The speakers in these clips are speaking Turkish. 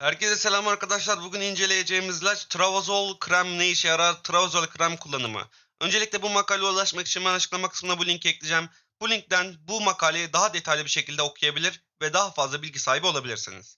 Herkese selam arkadaşlar. Bugün inceleyeceğimiz ilaç Travazol krem ne işe yarar? Travazol krem kullanımı. Öncelikle bu makaleye ulaşmak için ben açıklama kısmına bu linki ekleyeceğim. Bu linkten bu makaleyi daha detaylı bir şekilde okuyabilir ve daha fazla bilgi sahibi olabilirsiniz.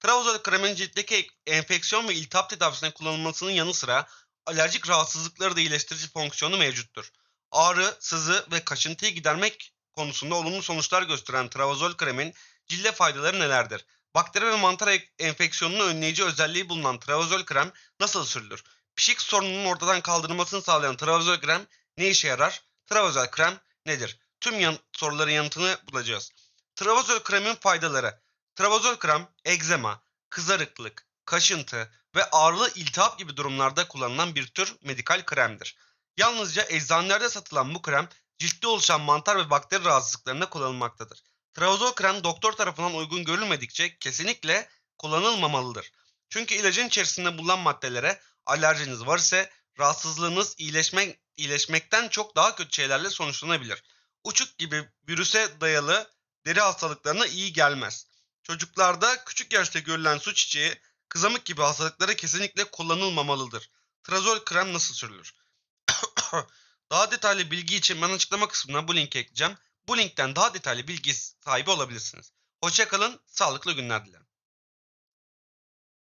Travazol kremin ciltteki enfeksiyon ve iltihap tedavisine kullanılmasının yanı sıra alerjik rahatsızlıkları da iyileştirici fonksiyonu mevcuttur. Ağrı, sızı ve kaşıntıyı gidermek konusunda olumlu sonuçlar gösteren Travazol kremin cilde faydaları nelerdir? Bakteri ve mantar enfeksiyonunu önleyici özelliği bulunan Travazol krem nasıl sürülür? Pişik sorununun ortadan kaldırılmasını sağlayan Travazol krem ne işe yarar? Travazol krem nedir? Tüm yan- soruların yanıtını bulacağız. Travazol kremin faydaları. Travazol krem egzema, kızarıklık, kaşıntı ve ağrılı iltihap gibi durumlarda kullanılan bir tür medikal kremdir. Yalnızca eczanelerde satılan bu krem ciltte oluşan mantar ve bakteri rahatsızlıklarında kullanılmaktadır. Travazol krem doktor tarafından uygun görülmedikçe kesinlikle kullanılmamalıdır. Çünkü ilacın içerisinde bulunan maddelere alerjiniz var ise rahatsızlığınız iyileşmek, iyileşmekten çok daha kötü şeylerle sonuçlanabilir. Uçuk gibi virüse dayalı deri hastalıklarına iyi gelmez. Çocuklarda küçük yaşta görülen su çiçeği, kızamık gibi hastalıklara kesinlikle kullanılmamalıdır. Trazol krem nasıl sürülür? daha detaylı bilgi için ben açıklama kısmına bu linki ekleyeceğim. Bu linkten daha detaylı bilgi sahibi olabilirsiniz. Hoşçakalın, sağlıklı günler dilerim.